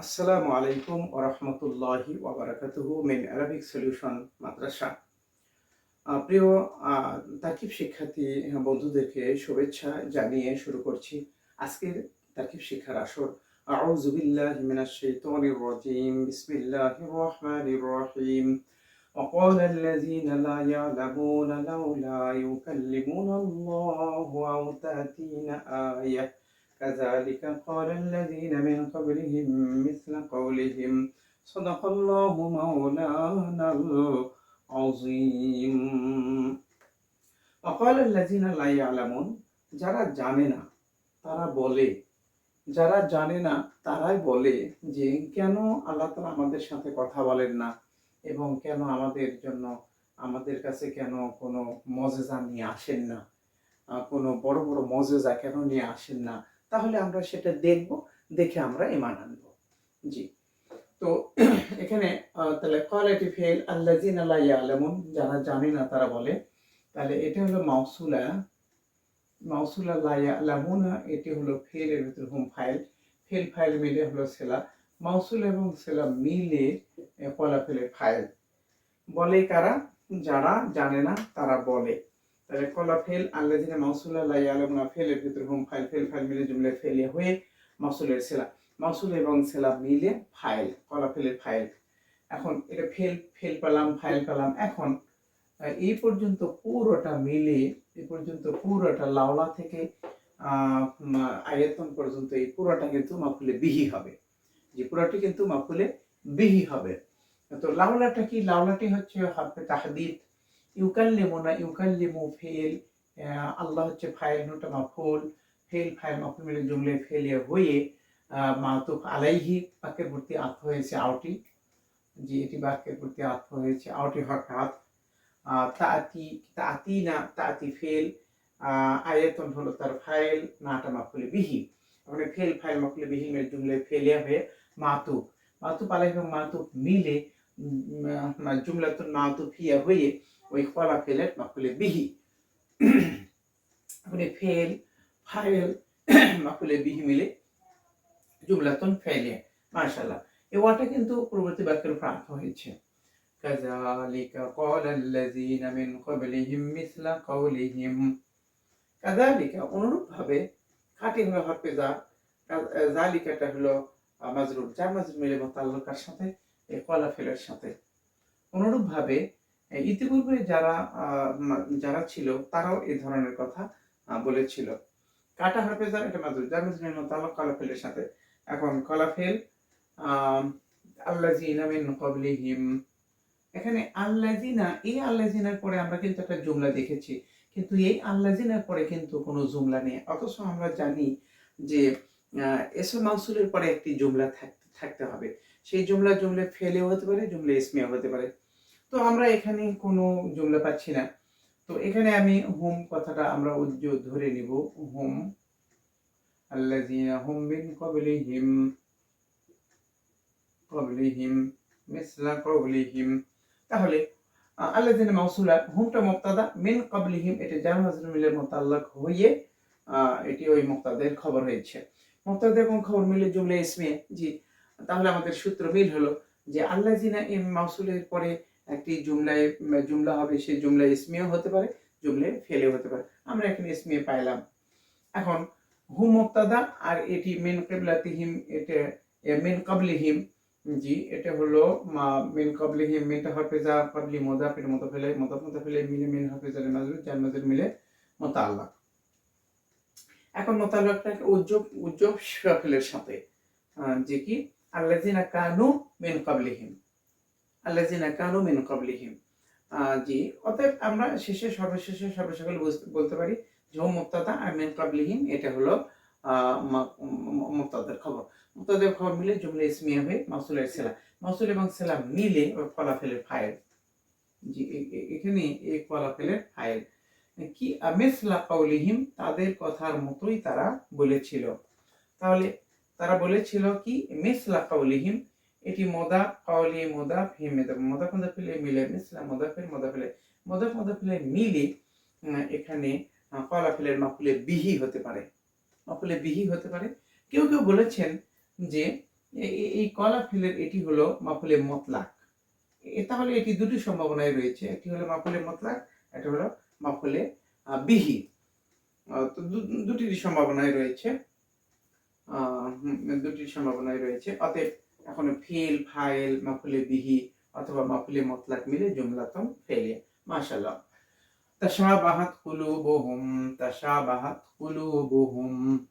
আসসালামু আলাইকুম ওরহমতুল্লাহি ওবরাকাতুহু মিন আরবিক সলিউশন মাদ্রাসা আহ, প্রিয় আহ, তাকিব শিক্ষার্থী বন্ধুদেরকে শুভেচ্ছা জানিয়ে শুরু করছি আজকের তাকিব শিক্ষার আসর আউযু বিল্লাহি মিনাশ শাইতানির রাজিম বিসমিল্লাহির রহমানির রহিম وقال الذين لا يعلمون لولا يكلمنا الله أو تأتينا آية كذلك قال الذين من قبلهم مثل قولهم صدق الله مولانا العظيم وقال الذين لا يعلمون যারা জানে না তারা বলে যারা জানে না তারাই বলে যে কেন আল্লাহ তালা আমাদের সাথে কথা বলেন না এবং কেন আমাদের জন্য আমাদের কাছে কেন কোনো মজেজা নিয়ে আসেন না আহ, কোনো বড় বড় মজেজা কেন নিয়ে আসেন না তাহলে আমরা সেটা দেখব, দেখে আমরা ইমান আনব। জি। তো এখানে তাহলে কোয়ালিটি ফেল আল্লাজিন আল্লাহ ইয়ালামুন, যারা জানে না তারা বলে। তাহলে এটা হলো মাউসুলা মাউসুলা লাইয়া ইয়ালামুনা, এটি হলো ফেলের ভিতর হোম ফাইল। ফেল ফাইল মিলে হলো সেলা। মাউসুল এবং সেলা মিলে কলা ফেলের ফাইল। বলে কারা? যারা জানে না তারা বলে। কলা ফেল আল্লাজিনা মাউসুলা লা ইয়ালামুনা ফেলের ভিতর হোম ফাইল, ফেল, ফাইল মিলে জুমলে ফেলে হয়ে মাউসুলের সেলা মাউসুল এবং সেলা মিলে ফাইল, কলা ফেলের ফাইল। এখন এটা ফেল ফেল পেলাম, ফাইল পেলাম। এখন এই পর্যন্ত পুরোটা মিলে, এই পর্যন্ত পুরোটা লাওলা থেকে আয়তন পর্যন্ত এই পুরোটা কিন্তু মাফুলে বিহি হবে। যে পুরোটি কিন্তু মাফুলে বিহি হবে। তো লাউলাটা কি? লাউলাটি হচ্ছে হাফে তাহদিদ। ইউকাল্লিমু না ইউকাল্লিমু ফেল আল্লাহ হচ্ছে ফাইল নোটা মাফুল ফেল ফাইল মাফুল মিলে জুমলে ফেলে হয়ে মাতুফ আলাইহি বাক্যের প্রতি আত্ম হয়েছে আউটি যে এটি বাক্যের প্রতি আত্ম হয়েছে আউটি হঠাৎ তাতি তাতি না তাতি ফেল আয়তন হলো তার ফাইল নাটা মাফুলে বিহি। মানে ফেল ফাইল মাফুলে বিহি মিলে জুমলে ফেলে হয়ে মাতুফ মাতুফ আলাইহি এবং মাতুফ মিলে উম, আহ, জুমলাতুন মাতুফিয়া হয়ে ওই কলা ফেলের মাফুলে বিহি মানে ফেল ফাইল মাফুলে বিহি মিলে জুমলাতুন ফেলে মাশাআল্লাহ এই ওয়াটা কিন্তু পূর্ববর্তী বাক্যের উপর আত্ম হয়েছে كذلك قال الذين من قبلهم مثل قولهم كذلك অনুরূপভাবে কাটি হলো হাফেজা জালিকাটা হলো আহ, মাজরুর যার মাজরুর মিলে মোতাল্লকার সাথে এই কলা ফেলের সাথে অনুরূপভাবে এই ইতিপূর্বে যারা যারা ছিল, তারাও এই ধরনের কথা বলেছিল। কাটা হাফেজা এটা মাজরুর যার মাজরুর মিলে মোতাল্লক কলা ফেলের সাথে। এখন কলা ফেল আল্লাজিনা মিন ক্বাবলিহিম। এখানে আল্লাজিনা এই আল্লাজিনার পরে আমরা কিন্তু একটা জুমলা দেখেছি। কিন্তু এই আল্লাজিনার পরে কিন্তু কোনো জুমলা নেই। অথচ আমরা জানি যে এসম মাউসুলের পরে একটি জুমলা থাকতে হবে। সেই জুমলা জুমলে ফেলেও হতে পারে, জুমলে ইসমিয়া হতে পারে। তো আমরা এখানে কোনো জুমলা পাচ্ছি না। তো এখানে আমি হোম কথাটা আমরা উজ্জ্ব ধরে নিব। হোম আল্লাজিনা হুম বিন ক্বাবলিহিম ক্বাবলিহিম মিসলা ক্বাবলিহিম। তাহলে আল্লাযিনা মাউসুলা হুমটা মুক্তাদা মিন ক্বাবলিহিম, এটা জার মাজরুর মিলে মুতাল্লাক হয়ে এটি ওই মুক্তাদের খবর হয়েছে। মুক্তাদা এবং খবর মিলে জুমলা ইসমে জি, তাহলে আমাদের সূত্র মিল হলো যে আল্লাযিনা এম মাউসুলের পরে একটি জুমলায়, জুমলা হবে, সেই জুমলা ইসমিও হতে পারে জুমলে ফেলে হতে পারে। আমরা এখানে ইসমিয়ে পাইলাম। এখন হুম মুক্তাদা আর এটি মিন কিবলাতিহিম, এটা মিন কাবলিহিম, জি, এটা হলো মিন কাবলিহিম, মিনটা হাফেজা, কাবলি মুদাফির মুদাফিলে মুদাফ মুদাফিলে মিলে মিন হাফেজার মাজরুর জার মাজরুর মিলে মুতাআল্লাক এখন মুতাআল্লাকটাকে উজ্জব উজ্জব শাফিলের সাথে যে কি? আল্লাযিনা কানু মিন কাবলিহিম। আল্লাযিনা কানু মিন কাবলিহিম জি, অতএব আমরা শেষে সর্বশেষে সর্বসকল বলতে পারি হুম মুক্তাদা আর মিন কাবলিহিম এটা হলো মুক্তাদার খবর। মুক্তাদের খবর মিলে জুমলা ইসমিয়া হয়ে মাসুলের সেলা মাসুল এবং সেলা মিলে ফলাফেলের ফাইল জি এখানে এই ফলাফেলের ফাইল কি আমেসলা কাউলিহিম তাদের কথার মতোই তারা বলেছিল। তাহলে তারা বলেছিল কি, মেসলা কাউলিহিম এটি মোদা কাউলি মোদা হিমে মোদা মোদাফিলে মিলে মিসলা মোদাফিল মোদাফিলে মোদাফ মোদাফিলে মিলে এখানে আহ, ফলাফেলের মাফুলে বিহি হতে পারে মাফুলে বিহি হতে পারে। কেউ কেউ বলেছেন যে এই কলা ফেলের এটি হলো মাফুলে মতলাক। তাহলে এটি দুটি সম্ভাবনায় রয়েছে একটি হলো মাফুলে মতলাক একটা হলো মাফুলে বিহি। তো দু- দুটিরই সম্ভাবনায় রয়েছে দুটির সম্ভাবনায় রয়েছে অতএব এখন ফেল, ফাইল, মাফুলে বিহি অথবা মাফুলে মতলাক মিলে জুমলাতন ফেলে মাশাল্লাহ তাশাবাহাত কুলুবুহুম তাশাবাহাত কুলুবুহুম।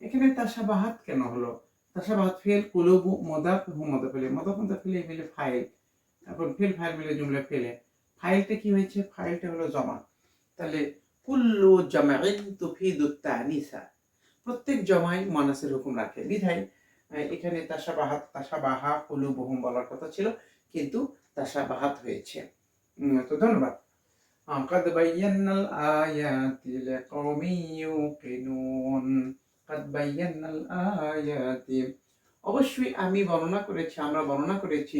এখানে তাশাবাহাত কেন হলো? তাশাবাহাত ফেল, কুলুবু, মদাফ, হুম, মদাফ ফেলে মদাফ মদাফ ফেলে মিলে ফাইল। এখন ফেল, ফাইল মিলে জুমলা ফেলে। ফাইলটা কি হয়েছে? ফাইলটা হলো জমা। তাহলে কুল্লু জামাইন তুফিদু তানিসা। প্রত্যেক জমাই মানাসের হুকুম রাখে। বিধায় আহ, এখানে তাশাবাহাত তাশাবাহা কুলুবুহুম বলার কথা ছিল কিন্তু তাশাবাহাত হয়েছে উম, তো ধন্যবাদ আহ, قد بينا الآيات لقوم يوقنون قد بينا الآيات অবশ্যই আমি বর্ণনা করেছি আমরা বর্ণনা করেছি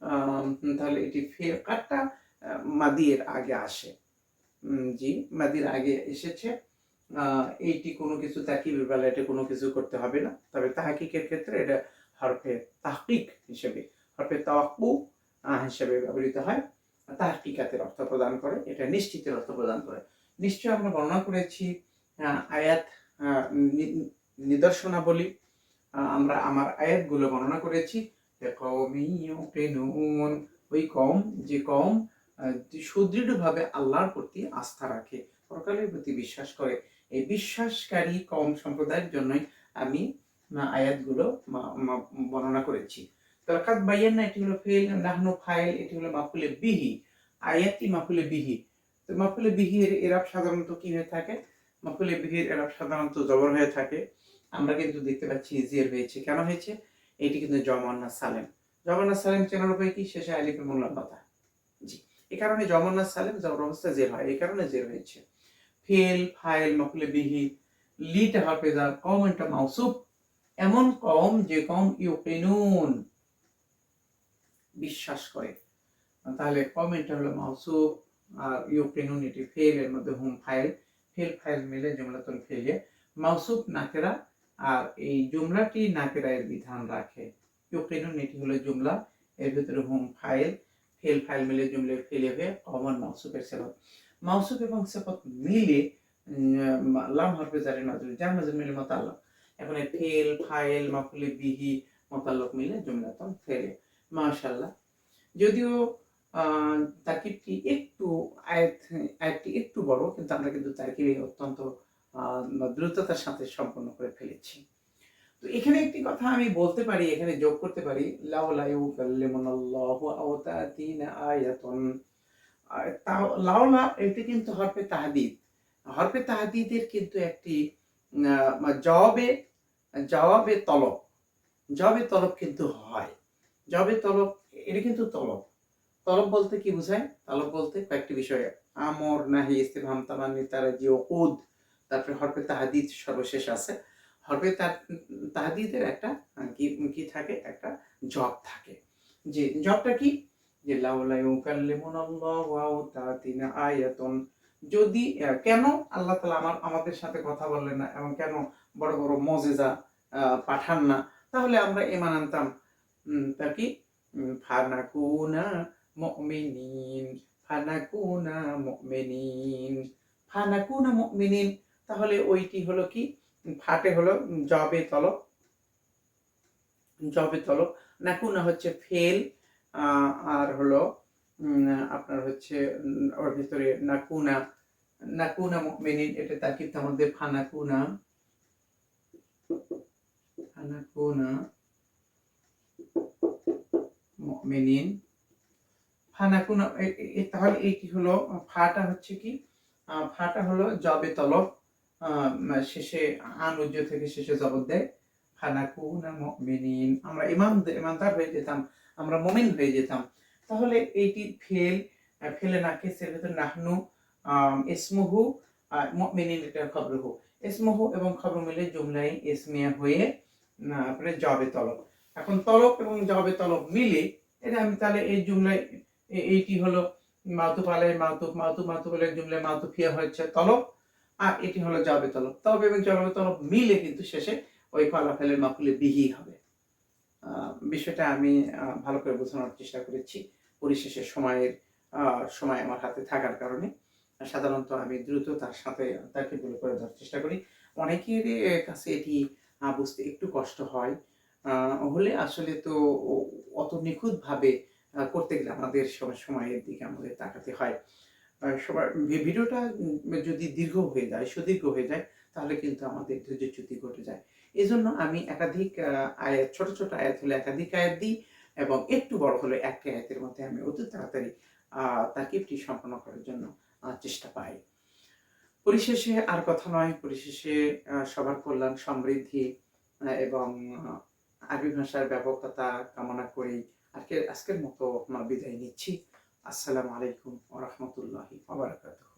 আম, তাহলে এটি ফের কাটটা আহ, মাদিয়ের আগে আসে উম, জি মাদির আগে এসেছে আহ, এইটি কোনো কিছু তাকিবের বেলা এটা কোনো কিছু করতে হবে না। তবে তাহাকিকের ক্ষেত্রে এটা হরফে তাহকিক হিসেবে হরফে আহ, হিসেবে ব্যবহৃত হয়। তাহকিকাতের অর্থ প্রদান করে এটা নিশ্চিতের অর্থ প্রদান করে। নিশ্চয় আমরা বর্ণনা করেছি আয়াত নিদর্শনাবলী। আমরা আমার আয়াতগুলো বর্ণনা করেছি। ওই কম যে কম সুদৃঢ়ভাবে আল্লাহর প্রতি আস্থা রাখে পরকালের প্রতি বিশ্বাস করে। এই বিশ্বাসকারী কম সম্প্রদায়ের জন্যই আমি আয়াতগুলো বর্ণনা করেছি। তরকাত বাইয়ান না এটি হলো ফেল, নাহনু ফাইল, এটি হলো মাফুলে বিহি, আয়াতি মাফুলে বিহি। তো মাফুলে বিহির এরাব সাধারণত কি হয়ে থাকে? মাফুলে বিহির এরাব সাধারণত জবর হয়ে থাকে। আমরা কিন্তু দেখতে পাচ্ছি জের হয়েছে। কেন হয়েছে? এটি কিন্তু জমান্না সালেম। জমান্না সালেম চেনার উপায় কি? শেষে আলিফের মূল্যবাতা জি। এই কারণে জমান্না সালেম জবর অবস্থা জের হয়। এই কারণে জের হয়েছে। ফেল, ফাইল মাফুলে বিহি লিটা হাফেজা কম একটা মাউসুফ এমন কম যে কম ইউকিনুন। বিশ্বাস করে। তাহলে কমেন্টটা হলো মাউসুফ আর ইউকিনুন, এটি ফেল, এর মধ্যে হুম ফাইল। ফেল, ফাইল মিলে জুমলাতুল ফেলিয়ে মাউসুফ নাকেরা, আর এই জুমলাটি নাকেরা এর বিধান রাখে। ইউকিনুন, এটি হলো জুমলা, এর ভিতরে হুম ফাইল। ফেল, ফাইল মিলে জুমলে ফেলে হয়ে কমন মাউসুফের সেবত মাউসুফ এবং সেবত মিলে লাম হরফে জারি মাজরুর যার মাঝে মিলে মোতাল্লাক। এখন ফেল ফাইল, মাফুলে বিহি, মোতাল্লক মিলে জুমলাতন ফেলে। মাশাল্লাহ। যদিও তাকিবটি একটু আয়াত, আয়াতটি একটু বড়, কিন্তু আমরা কিন্তু তাকিব অত্যন্ত দ্রুততার সাথে সম্পন্ন করে ফেলেছি। তো এখানে একটি কথা আমি বলতে পারি, এখানে যোগ করতে পারি লাউলা ইউকাল্লিমুনাল্লাহু আও তাতিনা আয়াতুন। লাউলা এটি কিন্তু হরফে তাহাদিদ। হরফে তাহাদিদের কিন্তু একটি জবাবে জবাবে তলব। জবাবে তলব কিন্তু হয়। জবে তলব, এটা কিন্তু তলব। তলব বলতে কি বোঝায়? তলব বলতে কয়েকটি বিষয়। আমর, নাহি ইস্তেফাম তামান্নি তারা জি ওকুদ তারপরে হরফে তাহাদিদ সর্বশেষ আছে। হরফে তাহাদিদের একটা কি থাকে? একটা জব থাকে। যে জবটা কি? যে লাউলা তাতিনা আয়াতুন। যদি কেন আল্লাহ তালা আমার, আমাদের সাথে কথা বললেন না এবং কেন বড় বড় মজেজা পাঠান না, তাহলে আমরা ইমান আনতাম। তা কি? ফানাকুনা মুমিনিন ফানাকুনা মুমিনিন ফানাকুনা মুমিনিন। তাহলে ওইটি হলো কি? ফাটে হলো জবে তলব। জবে তলব। নাকুনা হচ্ছে ফেল। আর হলো আপনার হচ্ছে ওর ভিতরে নাকুনা নাকুনা মুমিনিন, এটা তাকিব আমাদের ফানাকুনা ফানাকুনা মুমিনিন, ফানাকুনা, এ- এ- এ- তাহলে হলো? ফাটা হচ্ছে কি? ফাটা হলো জবে তলব শেষে আন উজ্জ থেকে শেষে জবর দেয়, ফানাকুনা মুমিনিন। আমরা ইমাম ইমানদার হয়ে যেতাম আমরা মোমেন হয়ে যেতাম। তাহলে এইটি ফেল ফেলে নাকে সের ভেতর নাহনু ইসমুহু আর মুমিনিন এটা খবরহু। ইসমুহু এবং খবর মিলে জুমলাই ইসমিয়া হয়ে না, আপনার জবে তলব। এখন তলব এবং জবে তলব মিলে এটা আমি তাহলে এই জুমলায় এইটি হলো মাতুপ আলাই মাতুপ মাতুপ মাতুপ আলাই জুমলায় মাতুফিয়া হচ্ছে তলব আর এটি হলো জবে তলব। তলব এবং জবে তলব মিলে কিন্তু শেষে ওই ফলাফলের মাফুলে বিহি হবে। বিষয়টা আমি ভালো করে বোঝানোর চেষ্টা করেছি। পরিশেষে সময়ের সময় আমার হাতে থাকার কারণে। সাধারণত আমি দ্রুত তার সাথে তাকে বলে করে দেওয়ার চেষ্টা করি। অনেকের কাছে এটি বুঝতে একটু কষ্ট হয়। হলে আসলে তো অত নিখুঁতভাবে করতে গেলে আমাদের সময় সময়ের দিকে আমাদের তাকাতে হয়। সবার ভিডিওটা যদি দীর্ঘ হয়ে যায়, সুদীর্ঘ হয়ে যায়, তাহলে কিন্তু আমাদের ধৈর্যচ্যুতি ঘটে যায়। এই জন্য আমি একাধিক আয়াত, ছোট ছোট আয়াত হলে একাধিক আয়াত দিই এবং একটু বড় হলে একটি আয়াতের মধ্যে আমি অতি তাড়াতাড়ি তাকিবটি সম্পন্ন করার জন্য চেষ্টা পাই। পরিশেষে আর কথা নয়, পরিশেষে সবার কল্যাণ, সমৃদ্ধি এবং আরবি ভাষার ব্যাপকতা কামনা করেই আজকে আজকের মতো আমরা বিদায় নিচ্ছি। আসসালামু আলাইকুম ওরহমতুল্লাহি ওবরাকাতুহ